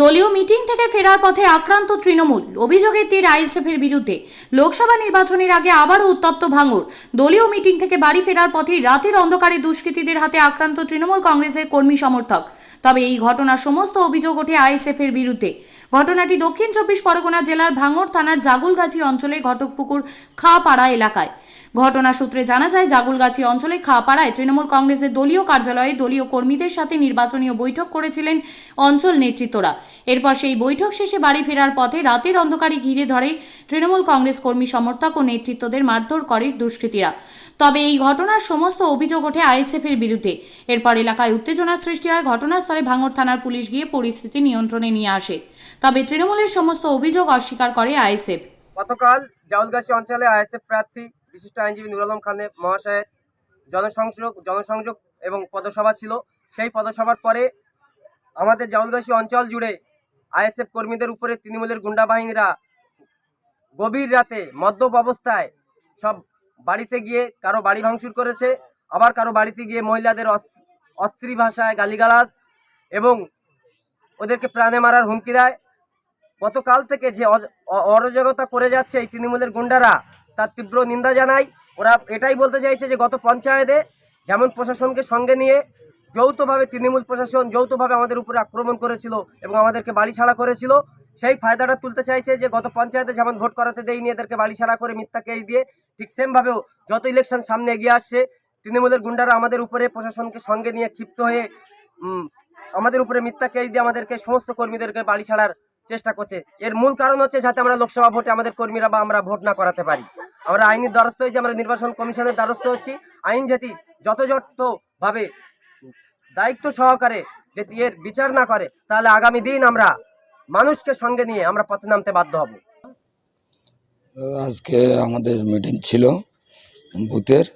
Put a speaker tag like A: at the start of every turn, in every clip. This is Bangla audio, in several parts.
A: দলীয় মিটিং থেকে ফেরার পথে আক্রান্ত তৃণমূল। অভিযোগের তীর আইএসএফের বিরুদ্ধে। লোকসভা নির্বাচনের আগে আবারও উত্তপ্ত ভাঙর দলীয় মিটিং থেকে বাড়ি ফেরার পথে রাতের অন্ধকারে দুষ্কৃতীদের হাতে আক্রান্ত তৃণমূল কংগ্রেসের কর্মী সমর্থক। তবে এই ঘটনার সমস্ত অভিযোগ ওঠে আইএসএফের বিরুদ্ধে। ঘটনাটি দক্ষিণ চব্বিশ পরগনা জেলার ভাঙর থানার জাগুলগাছি অঞ্চলের ঘটকপুকুর খাপাড়া এলাকায়। ঘটনা সূত্রে জানা যায়, জাগুলগাছি অঞ্চলে খাপাড়ায় তৃণমূল কংগ্রেসের দলীয় কার্যালয়ে দলীয় কর্মীদের সাথে নির্বাচনীয় বৈঠক করেছিলেন অঞ্চল নেতৃত্বরা। এরপর সেই বৈঠক শেষে বাড়ি ফেরার পথে রাতের অন্ধকারে ঘিরে ধরে তৃণমূল কংগ্রেস কর্মী সমর্থক ও নেতৃত্বদের মারধর করে দুষ্কৃতীরা। তবে এই ঘটনার সমস্ত অভিযোগ ওঠে আইএসএফের বিরুদ্ধে। এরপর এলাকায় উত্তেজনার সৃষ্টি হয়, ঘটনাস্থলে ভাঙড় থানার পুলিশ গিয়ে পরিস্থিতি নিয়ন্ত্রণে নিয়ে আসে। তবে তৃণমূলের সমস্ত অভিযোগ অস্বীকার করে আইএসএফ।
B: গতকাল জাউলগাছি অঞ্চলে আইএসএফ প্রার্থী বিশিষ্ট আইনজীবী নুর আলম খানের মহাশয়ের জনসংযোগ জনসংযোগ এবং পদসভা ছিল। সেই পদসভার পরে আমাদের জাউলগাছি অঞ্চল জুড়ে আইএসএফ কর্মীদের উপরে তৃণমূলের গুন্ডা বাহিনীরা গভীর রাতে মদ্যপ অবস্থায় সব বাড়িতে গিয়ে কারও বাড়ি ভাঙচুর করেছে। আবার কারও বাড়িতে গিয়ে মহিলাদের অস- অস্ত্রী ভাষায় গালিগালাজ এবং ওদেরকে প্রাণে মারার হুমকি দেয়। গতকাল থেকে যে অজ- অ- অরাজকতা করে যাচ্ছে এই তৃণমূলের গুন্ডারা, তার তীব্র নিন্দা জানাই। ওরা এটাই বলতে চাইছে যে গত পঞ্চায়েতে যেমন প্রশাসনকে সঙ্গে নিয়ে যৌথভাবে তৃণমূল প্রশাসন যৌথভাবে আমাদের উপরে আক্রমণ করেছিল এবং আমাদেরকে বাড়ি ছাড়া করেছিল, সেই ফায়দাটা তুলতে চাইছে যে গত পঞ্চায়েতে যেমন ভোট করাতে দেয়নি, এদেরকে বাড়ি ছাড়া করে মিথ্যা কেস দিয়ে ঠিক সেমভাবেও যত ইলেকশন সামনে এগিয়ে আসছে, তৃণমূলের গুন্ডারা আমাদের উপরে প্রশাসনকে সঙ্গে নিয়ে ক্ষিপ্ত হয়ে আমাদের উপরে মিথ্যা কেস দিয়ে আমাদেরকে, সমস্ত কর্মীদেরকে বাড়ি ছাড়ার চেষ্টা করছে। এর মূল কারণ হচ্ছে যাতে আমরা লোকসভা ভোটে আমাদের কর্মীরা বা আমরা ভোট না করাতে পারি। আমরা আইনের দ্বারস্থ হয়েছি, আমরা নির্বাচন কমিশনের দ্বারস্থ হচ্ছি। আইন জাতি যথাযথভাবে দায়িত্ব সহকারে যদি এর বিচার না করে, তাহলে আগামী দিন আমরা মানুষকে সঙ্গে নিয়ে আমরা পথে নামতে বাধ্য হব।
C: আজকে আমাদের মিটিং ছিল বুথের।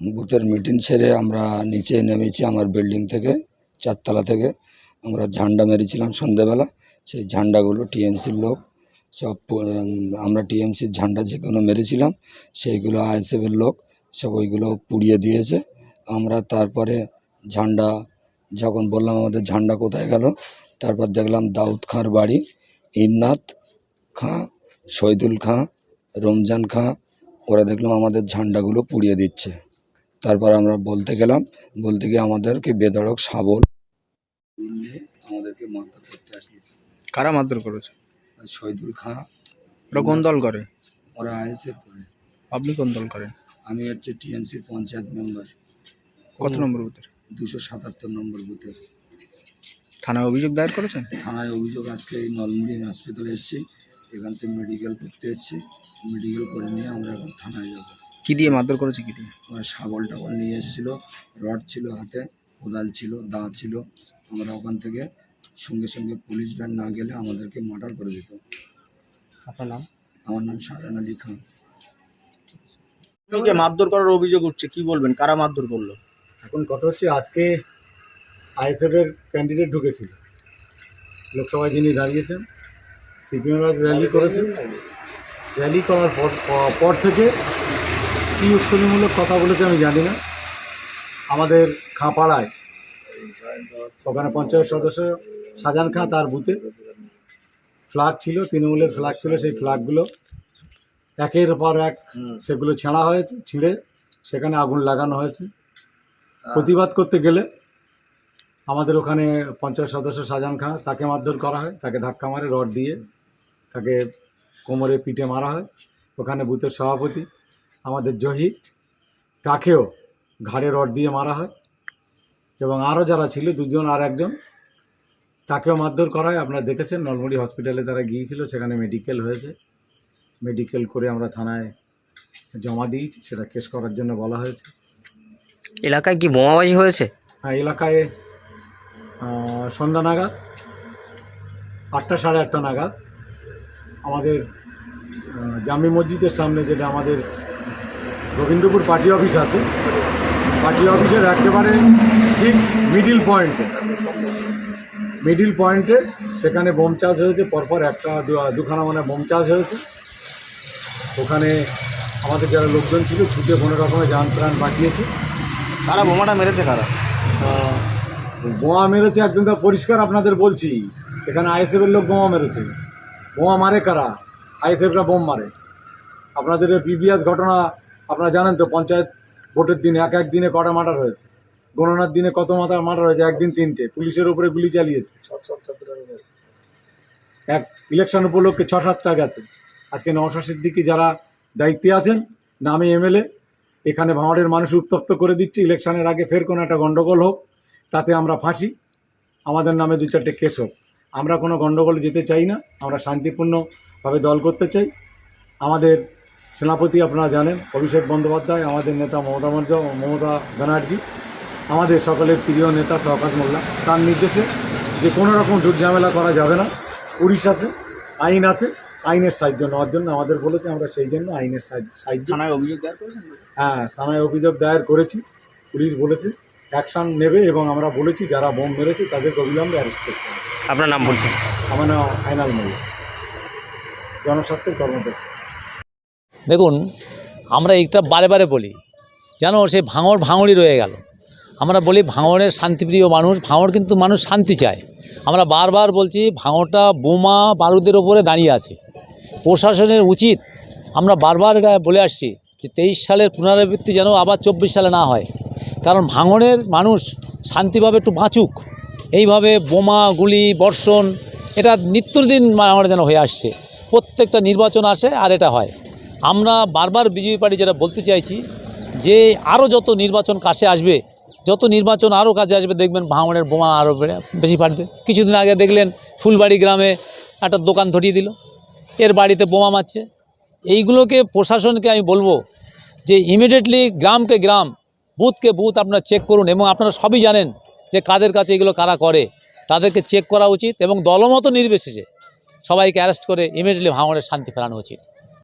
C: বুথের মিটিং সেরে আমরা নিচে নেমেছি আমার বিল্ডিং থেকে। চারতলা থেকে আমরা ঝান্ডা মেরেছিলাম সন্ধেবেলা। সেই ঝান্ডাগুলো টিএমসির লোক সব আমরা টিএমসির ঝান্ডা যেগুলো মেরেছিলাম, সেইগুলো আইএসএফের লোক সব ওইগুলো পুড়িয়ে দিয়েছে। আমরা তারপরে ঝান্ডা, যখন বললাম আমাদের ঝান্ডা কোথায় গেল, তারপর দেখলাম দাউদ খাঁর বাড়ি ইন্নাথ খাঁ, শহীদুল খাঁ, রমজান খাঁ, ওরা দেখলাম আমাদের ঝান্ডাগুলো পুড়িয়ে দিচ্ছে। তারপর আমরা বলতে গেলাম বলতে গিয়ে আমাদেরকে বেদড়ক শাবল আমাদেরকে মারধর করতে আসছে
D: কারা মারধর করেছে?
C: শহীদুল খাঁ।
D: ওরা কোন দল করে?
C: ওরা আইএসএফ করে।
D: আপনি কোন দল করেন?
C: আমি হচ্ছে টিএমসি পঞ্চায়েত মেম্বার।
D: কত নম্বর বুথের?
C: দুশো সাতাত্তর নম্বর বুথে
D: থানায় অভিযোগ দায়ের করেছেন?
C: থানায় অভিযোগ আজকে এই নলমুড়ি হসপিটালে এসেছি। এখান থেকে মেডিকেল করতে এসেছি। মেডিকেল করে নিয়ে আমরা এখন থানায় যাব।
D: কি দিয়ে মারধর করেছে কি দিয়ে?
C: ওরা শাবল টাবল নিয়ে এসেছিল রড ছিল হাতে কোদাল ছিল দা ছিল। আমরা ওখান থেকে সঙ্গে সঙ্গে পুলিশ ভ্যান না গেলে আমাদেরকে মার্ডার করে দিত।
D: আপনার নাম?
C: আমার নাম শাহজাহান আলী খান।
D: মারধর করার অভিযোগ উঠছে কি বলবেন? কারা মারধর করল?
E: এখন কথা হচ্ছে আজকে আইএসএফের ক্যান্ডিডেট ঢুকেছিল। লোকসভায় যিনি দাঁড়িয়েছেন সিপিএম র্যালি করেছেন। র্যালি করার পর পর থেকে কী উস্কনিমূলক কথা বলেছে আমি জানি না। আমাদের খাঁপাড়ায় ওখানে পঞ্চায়েত সদস্য শাহজাহান খাঁ তার বুথে ফ্ল্যাগ ছিল তৃণমূলের ফ্ল্যাগ ছিল সেই ফ্ল্যাগগুলো একের পর এক সেগুলো ছেঁড়া হয়েছে ছিঁড়ে সেখানে আগুন লাগানো হয়েছে। প্রতিবাদ করতে গেলে আমাদের ওখানে পঞ্চায়েত সদস্য শাহজাহান খাঁ তাকে মারধর করা হয় তাকে ধাক্কা মারে রড দিয়ে তাকে কোমরে পিঠে মারা হয়। ওখানে বুথের সভাপতি আমাদের জহি তাকেও ঘাড়ে রড দিয়ে মারা হয় এবং আরও যারা ছিল দুজন আর একজন তাকেও মারধর করা হয়। আপনারা দেখেছেন নলমুড়ি হসপিটালে তারা গিয়েছিল সেখানে মেডিকেল হয়েছে। মেডিকেল করে আমরা থানায় জমা দিয়েছি সেটা কেস করার জন্য বলা হয়েছে।
F: এলাকায় কি বোমাবাজি হয়েছে?
E: হ্যাঁ, এলাকায় সন্ধ্যা নাগাদ আটটা সাড়ে আটটা নাগাদ আমাদের জামি মসজিদের সামনে যেটা আমাদের গোবিন্দপুর পার্টি অফিস আছে। পার্টি অফিসের একেবারে ঠিক মিডিল পয়েন্টে মিডিল পয়েন্টে সেখানে বোম চার্জ হয়েছে পরপর একটা দুখানা মানে বোম চার্জ হয়েছে। ওখানে আমাদের যারা লোকজন ছিল ছুটে কোনো রকমে যান প্রাণ বাঁচিয়েছে।
D: তারা বোমাটা মেরেছে কারা?
E: বোমা মেরেছে একদম তো পরিষ্কার আপনাদের বলছি। এখানে আইএসএফের লোক বোমা মেরেছে। বোমা মারে কারা? আইএসএফরা বোম মারে। আপনাদের প্রিভিয়াস ঘটনা আপনারা জানেন তো, পঞ্চায়েত ভোটের দিনে এক এক দিনে কটা মার্ডার হয়েছে? গণনার দিনে কত মাথার মার্ডার হয়েছে? একদিন তিনটে। পুলিশের উপরে গুলি চালিয়েছে। এক ইলেকশন উপলক্ষে ছ সাতটা গেছে। আজকে নওশা সিদ্দিকি যারা দায়িত্বে আছেন, নামে এমএলএ, এখানে ভাঙড়ের মানুষ উত্তপ্ত করে দিচ্ছে। ইলেকশনের আগে ফের কোনো একটা গণ্ডগোল হোক, তাতে আমরা ফাঁসি। আমাদের নামে দু চারটে কেস হোক। আমরা কোনো গণ্ডগোলে যেতে চাই না। আমরা শান্তিপূর্ণভাবে দল করতে চাই। আমাদের সেনাপতি আপনারা জানেন অভিষেক বন্দ্যোপাধ্যায় আমাদের নেতা মমতা বন্দ্য মমতা ব্যানার্জি আমাদের সকলের প্রিয় নেতা শওকাত মোল্লা। তার নির্দেশে যে কোনো রকম ঝুট ঝামেলা করা যাবে না। পুলিশ আছে আইন আছে আইনের সাহায্য নেওয়ার জন্য আমাদের বলেছে আমরা সেই জন্য আইনের সাহায্য সাহায্য।
D: থানায় অভিযোগ দায়ের করেছেন?
E: হ্যাঁ থানায় অভিযোগ দায়ের করেছি। পুলিশ বলেছে অ্যাকশান নেবে এবং আমরা বলেছি যারা বোম মেরেছে তাদেরকে অবিলম্বে অ্যারেস্ট করতে হবে।
F: আপনার নাম বলছেন?
E: আমার নাম আইনাল মল্লিক জনস্বার্থের কর্মকর্তা।
G: দেখুন, আমরা এইটা বারে বারে বলি, যেন সে ভাঙড় ভাঙড়ই রয়ে গেল। আমরা বলি ভাঙড়ের শান্তিপ্রিয় মানুষ, ভাঙড় কিন্তু মানুষ শান্তি চায়। আমরা বারবার বলছি ভাঙড়টা বোমা বারুদের ওপরে দাঁড়িয়ে আছে। প্রশাসনের উচিত, আমরা বারবার এটা বলে আসছি যে তেইশ সালের পুনরাবৃত্তি যেন আবার চব্বিশ সালে না হয়। কারণ ভাঙড়ের মানুষ শান্তিভাবে একটু বাঁচুক। এইভাবে বোমা, গুলি, বর্ষণ, এটা নিত্যদিন আমার যেন হয়ে আসছে। প্রত্যেকটা নির্বাচন আসে আর এটা হয়। আমরা বারবার বিজেপি পার্টি যেটা বলতে চাইছি, যে আরও যত নির্বাচন কাছে আসবে, যত নির্বাচন আরও কাছে আসবে, দেখবেন ভাঙড়ের বোমা আরও বেশি ফাটবে। কিছুদিন আগে দেখলেন ফুলবাড়ি গ্রামে একটা দোকান ধরিয়ে দিল, এর বাড়িতে বোমা মারছে। এইগুলোকে প্রশাসনকে আমি বলব যে ইমিডিয়েটলি গ্রামকে গ্রাম, বুথকে বুথ আপনারা চেক করুন এবং আপনারা সবই জানেন যে কাদের কাছে এগুলো কারা করে। তাদেরকে চেক করা উচিত এবং দলমত নির্বিশেষে সবাইকে অ্যারেস্ট করে ইমিডিয়েটলি ভাঙড়ের শান্তি ফেরানো উচিত।